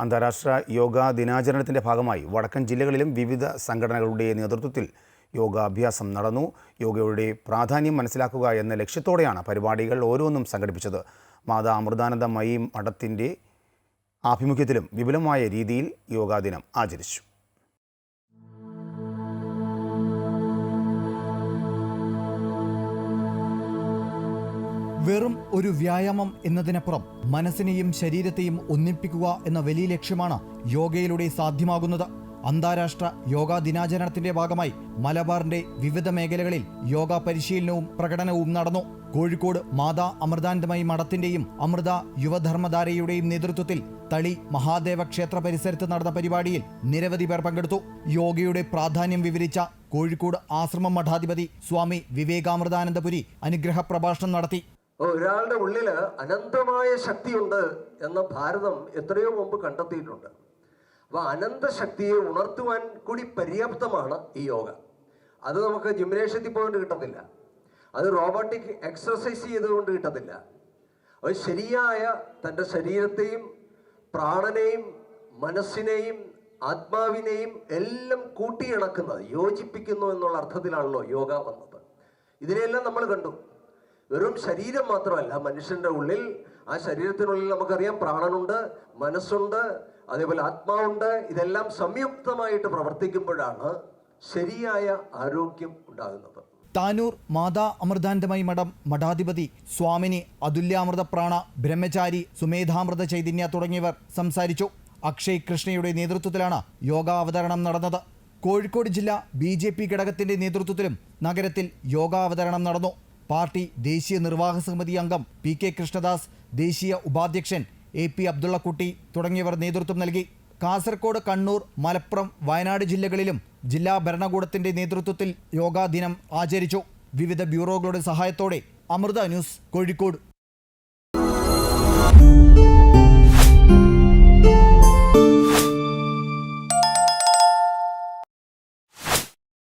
അന്താരാഷ്ട്ര യോഗാ ദിനാചരണത്തിന്റെ ഭാഗമായി വടക്കൻ ജില്ലകളിലും വിവിധ സംഘടനകളുടെ നേതൃത്വത്തിൽ യോഗാഭ്യാസം നടന്നു. യോഗയുടെ പ്രാധാന്യം മനസ്സിലാക്കുക എന്ന ലക്ഷ്യത്തോടെയാണ് പരിപാടികൾ ഓരോന്നും സംഘടിപ്പിച്ചത്. മാതാ അമൃതാനന്ദമയി മഠത്തിന്റെ ആഭിമുഖ്യത്തിലും വിപുലമായ രീതിയിൽ യോഗാദിനം ആചരിച്ചു. വെറും ഒരു വ്യായാമം എന്നതിനപ്പുറം മനസ്സിനെയും ശരീരത്തെയും ഒന്നിപ്പിക്കുക എന്ന വലിയ ലക്ഷ്യമാണ് യോഗയിലൂടെ സാധ്യമാകുന്നത്. അന്താരാഷ്ട്ര യോഗാ ദിനാചരണത്തിന്റെ ഭാഗമായി മലബാറിന്റെ വിവിധ മേഖലകളിൽ യോഗ പരിശീലനവും പ്രകടനവും നടന്നു. കോഴിക്കോട് മാതാ അമൃതാനന്ദമയി മഠത്തിന്റെയും അമൃത യുവധർമ്മധാരയുടെയും നേതൃത്വത്തിൽ തളി മഹാദേവ ക്ഷേത്ര പരിസരത്ത് നടന്ന പരിപാടിയിൽ നിരവധി പേർ പങ്കെടുത്തു. യോഗയുടെ പ്രാധാന്യം വിവരിച്ച കോഴിക്കോട് ആശ്രമം മഠാധിപതി സ്വാമി വിവേകാമൃതാനന്ദപുരി അനുഗ്രഹ പ്രഭാഷണം നടത്തി. ഒരാളുടെ ഉള്ളിൽ അനന്തമായ ശക്തിയുണ്ട് എന്ന ഭാരതം എത്രയോ മുമ്പ് കണ്ടെത്തിയിട്ടുണ്ട്. അപ്പൊ അനന്ത ശക്തിയെ ഉണർത്തുവാൻ കൂടി പര്യാപ്തമാണ് ഈ യോഗ. അത് നമുക്ക് ജിംനേഷ്യത്തിൽ പോയിട്ട് കിട്ടത്തില്ല. അത് റോബോട്ടിക് എക്സസൈസ് ചെയ്തുകൊണ്ട് കിട്ടത്തില്ല. അത് ശരിയായ തന്റെ ശരീരത്തെയും പ്രാണനെയും മനസ്സിനെയും ആത്മാവിനെയും എല്ലാം കൂട്ടിയിണക്കുന്നത് യോജിപ്പിക്കുന്നു എന്നുള്ള അർത്ഥത്തിലാണല്ലോ യോഗ വന്നത്. ഇതിനെല്ലാം നമ്മൾ കണ്ടു. വെറും ശരീരം മാത്രമല്ല മനുഷ്യന്റെ ഉള്ളിൽ ആ ശരീരത്തിനുള്ളിൽ നമുക്കറിയാം പ്രാണനുണ്ട് മനസ്സുണ്ട് അതേപോലെ ആത്മാവുണ്ട് ഇതെല്ലാം സംയുക്തമായിട്ട് പ്രവർത്തിക്കുമ്പോഴാണ് ശരിയായ ആരോഗ്യം ഉണ്ടാകുന്നത്. താനൂർ മാതാ അമൃതാനന്ദമയി മഠം മഠാധിപതി സ്വാമിനി അതുല്യാമൃത പ്രാണ ബ്രഹ്മചാരി സുമേധാമൃത ചൈതന്യ തുടങ്ങിയവർ സംസാരിച്ചു. അക്ഷയ് കൃഷ്ണയുടെ നേതൃത്വത്തിലാണ് യോഗാവതരണം നടന്നത്. കോഴിക്കോട് ജില്ലാ ബി ജെ പി ഘടകത്തിന്റെ നേതൃത്വത്തിലും നഗരത്തിൽ യോഗാവതരണം നടന്നു. പാർട്ടി ദേശീയ നിർവാഹക സമിതി അംഗം പി കെ കൃഷ്ണദാസ് ദേശീയ ഉപാധ്യക്ഷൻ എ പി അബ്ദുള്ളക്കുട്ടി തുടങ്ങിയവർ നേതൃത്വം നൽകി. കാസർകോട് കണ്ണൂർ മലപ്പുറം വയനാട് ജില്ലകളിലും ജില്ലാ ഭരണകൂടത്തിന്റെ നേതൃത്വത്തിൽ യോഗാ ദിനം ആചരിച്ചു. വിവിധ ബ്യൂറോകളുടെ സഹായത്തോടെ അമൃത ന്യൂസ് കോഴിക്കോട്.